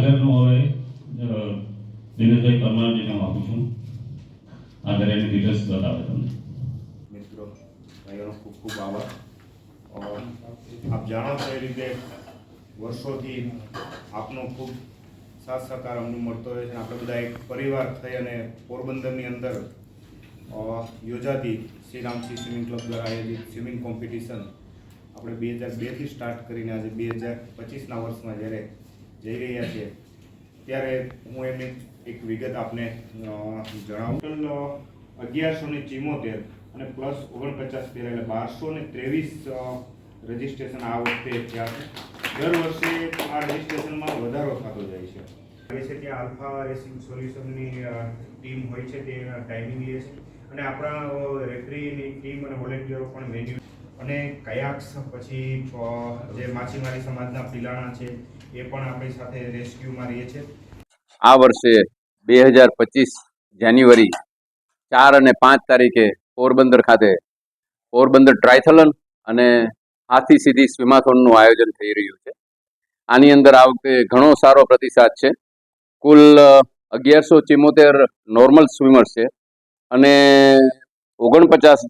આગળનું હવે દિનેશભાઈ પરમારજીને હું આપું છું. આદર એની ડિટેલ્સ બતાવે તમને. મિત્રો, ભાઈઓનો ખૂબ ખૂબ આભાર. આપ જાણો છો એ રીતે વર્ષોથી આપનો ખૂબ સાથ સહકાર અમને મળતો રહે છે આપણે બધા એક પરિવાર થઈ અને પોરબંદરની અંદર યોજાતી શ્રી રામસિંહ સ્વિમિંગ ક્લબ દ્વારા આયોજિત સ્વિમિંગ કોમ્પિટિશન આપણે બે હજાર બેથી સ્ટાર્ટ કરીને આજે બે હજાર પચીસના વર્ષમાં જ્યારે જઈ રહ્યા છીએ. ત્યારે હું એમની એક વિગત આપને જણાવું. અગિયારસો ને ચિમોતેર અને પ્લસ ઓગણપચાસ તેર એટલે બારસો ને ત્રેવીસ રજિસ્ટ્રેશન આ વખતે થયા છે. દર વર્ષે આ રજિસ્ટ્રેશનમાં વધારો થતો જાય છે. આવે છે ત્યાં આલ્ફા રેસિંગ સોલ્યુશનની ટીમ હોય છે તે ટાઈમિંગ લે છે. અને આપણા રેફરીની ટીમ અને વોલેન્ટિયરો પણ વેન્યુ અને કયાક્સ પછી જે માછીમારી સમાજના પિલાણા છે, એ પણ આપણી સાથે રેસ્ક્યુમાં રહીએ છે. આ વર્ષે બે હજાર પચીસ જાન્યુઆરી ચાર અને પાંચ તારીખે પોરબંદર ખાતે પોરબંદર ટ્રાયથલન અને હાથી સીધી સ્વિમાથોનનું આયોજન થઈ રહ્યું છે. આની અંદર આ વખતે ઘણો સારો પ્રતિસાદ છે. કુલ અગિયારસો ચિમોતેર નોર્મલ સ્વિમર્સ છે અને ઓગણપચાસ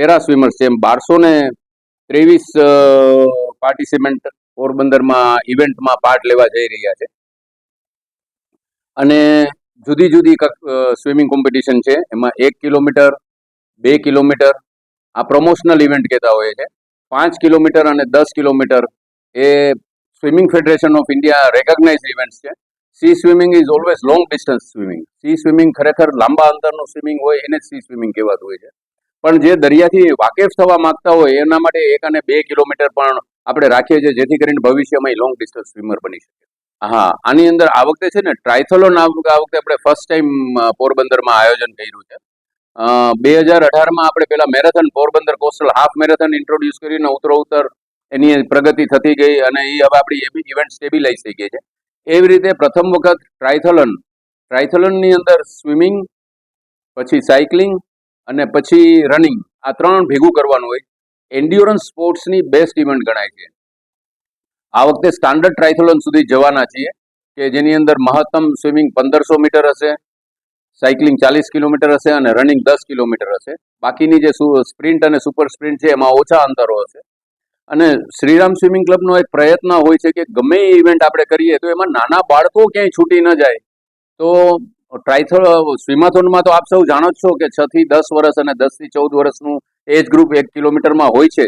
પેરા સ્વિમર્સ છે એમ બારસો ને ત્રેવીસ પાર્ટિસિપન્ટ પોરબંદરમાં ઇવેન્ટમાં પાર્ટ લેવા જઈ રહ્યા છે. અને જુદી જુદી સ્વિમિંગ કોમ્પિટિશન છે. એમાં એક કિલોમીટર, બે કિલોમીટર, આ પ્રમોશનલ ઇવેન્ટ કહેતા હોય છે. પાંચ કિલોમીટર અને દસ kilometre A swimming federation of India recognise events છે. Sea swimming is always long distance swimming. Sea swimming ખરેખર લાંબા અંતરનું સ્વિમિંગ હોય, એને સી સ્વિમિંગ કહેવાતું હોય છે. પણ જે દરિયાથી વાકેફ થવા માંગતા હોય, એના માટે એક અને બે કિલોમીટર પણ આપણે રાખીએ છીએ, જેથી કરીને ભવિષ્યમાં લોંગ ડિસ્ટન્સ સ્વિમર બની શકે. હા, આની અંદર આ વખતે છે ને ટ્રાયથલોન આ વખતે આપણે ફર્સ્ટ ટાઈમ પોરબંદરમાં આયોજન કર્યું છે. બે હજાર અઢારમાં આપણે પેલા marathon, Porbandar coastal half marathon introduce કરીને ઉત્તરોત્તર એની પ્રગતિ થતી ગઈ અને એ હવે આપણી ઇવેન્ટ સ્ટેબિલાઇઝ થઈ ગઈ છે. એવી રીતે પ્રથમ વખત ટ્રાયથોલન ટ્રાયથોલનની અંદર સ્વિમિંગ પછી સાયકલિંગ અને પછી રનિંગ આ ત્રણ ભેગું કરવાનું હોય. એન્ડ્યોરન્સ સ્પોર્ટ્સની બેસ્ટ ઇવેન્ટ ગણાય છે. આ વખતે સ્ટાન્ડર્ડ ટ્રાયથલોન સુધી જવાના છીએ, કે જેની અંદર મહત્તમ સ્વિમિંગ પંદરસો મીટર હશે સાયકલિંગ ચાલીસ કિલોમીટર હશે અને રનિંગ દસ કિલોમીટર હશે. બાકીની જે સ્પ્રિન્ટ અને સુપર સ્પ્રિન્ટ છે, એમાં ઓછા અંતરો હશે. અને શ્રીરામ સ્વિમિંગ ક્લબનો એક પ્રયત્ન હોય છે કે ગમે એ ઇવેન્ટ આપણે કરીએ, તો એમાં નાના બાળકો ક્યાંય છૂટી ન જાય. તો ટ્રાયથલ સ્વિમાથોનમાં તો આપ સૌ જાણો જ છો કે છ થી દસ વર્ષ અને દસથી ચૌદ વર્ષનું એજ ગ્રુપ એક કિલોમીટરમાં હોય છે.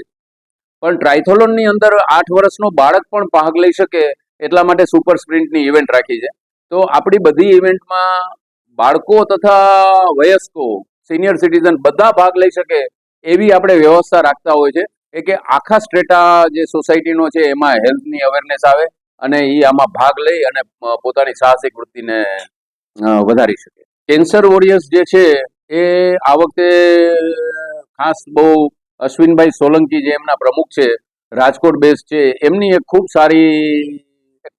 પણ ટ્રાયથોલોનની અંદર આઠ વર્ષનો બાળક પણ ભાગ લઈ શકે એટલા માટે સુપર સ્પ્રિન્ટની ઇવેન્ટ રાખી છે. તો આપણી બધી ઇવેન્ટમાં બાળકો તથા વયસ્કો સિનિયર સિટીઝન બધા ભાગ લઈ શકે એવી આપણે વ્યવસ્થા રાખતા હોય છે એ કે આખા સ્ટ્રેટા જે સોસાયટીનો છે એમાં હેલ્થની અવેરનેસ આવે અને એ આમાં ભાગ લઈ અને પોતાની સાહસિક વૃત્તિને વધારી શકે. કેન્સર વોરિયર્સ જે છે, એ આ વખતે ખાસ બહુ અશ્વિનભાઈ સોલંકી જે એમના પ્રમુખ છે, રાજકોટ બેઝ છે, એમની એક ખૂબ સારી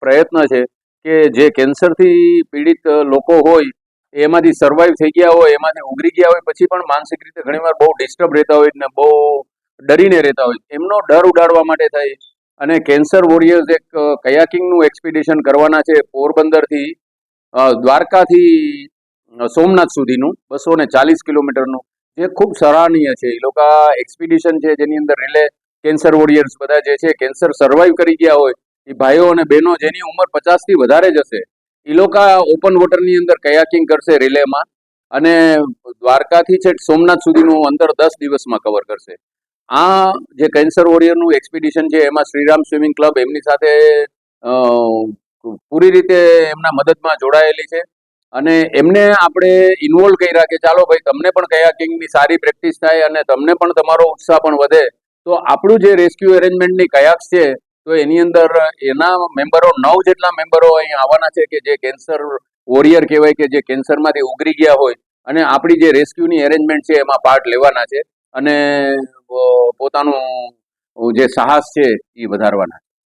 પ્રયત્ન છે કે જે કેન્સરથી પીડિત લોકો હોય, એમાંથી સર્વાઈવ થઈ ગયા હોય, એમાંથી ઉગરી ગયા હોય, પછી પણ માનસિક રીતે ઘણીવાર બહુ ડિસ્ટર્બ રહેતા હોય ને બહુ ડરીને રહેતા હોય. એમનો ડર ઉડાડવા માટે થઈ અને કેન્સર વોરિયર્સ એક કયાકિંગનું એક્સપિડિશન કરવાના છે પોરબંદરથી દ્વારકાથી સોમનાથ સુધીનું બસો ને ચાલીસ કિલોમીટરનું, જે ખૂબ સરાહનીય છે. એ લોકો એક્સપિડિશન છે, જેની અંદર રિલે કેન્સર વોરિયર્સ બધા જે છે કેન્સર સર્વાઈવ કરી ગયા હોય, એ ભાઈઓ અને બહેનો જેની ઉંમર પચાસથી વધારે જ હશે, એ લોકો ઓપન વોટરની અંદર કયાકિંગ કરશે રિલેમાં અને દ્વારકાથી છે સોમનાથ સુધીનું અંતર દસ દિવસમાં કવર કરશે. આ જે કેન્સર વોરિયરનું એક્સપિડિશન છે, એમાં શ્રીરામ સ્વિમિંગ ક્લબ એમની સાથે પૂરી રીતે એમના મદદમાં જોડાયેલી છે. અને એમને આપણે ઇન્વોલ્વ કર્યા કે ચાલો ભાઈ, તમને પણ કયાકિંગની સારી પ્રેક્ટિસ થાય અને તમને પણ તમારો ઉત્સાહ પણ વધે. તો આપણું જે રેસ્ક્યુ એરેન્જમેન્ટની કયાક્સ છે, તો એની અંદર એના મેમ્બરો નવ જેટલા મેમ્બરો અહીં આવવાના છે કે જે કેન્સર વોરિયર કહેવાય કે જે કેન્સરમાંથી ઉગરી ગયા હોય. અને આપણી જે રેસ્ક્યુની એરેન્જમેન્ટ છે, એમાં પાર્ટ લેવાના છે. અને પોતાનું જે સાહસ છે, એ વધારવાના છે.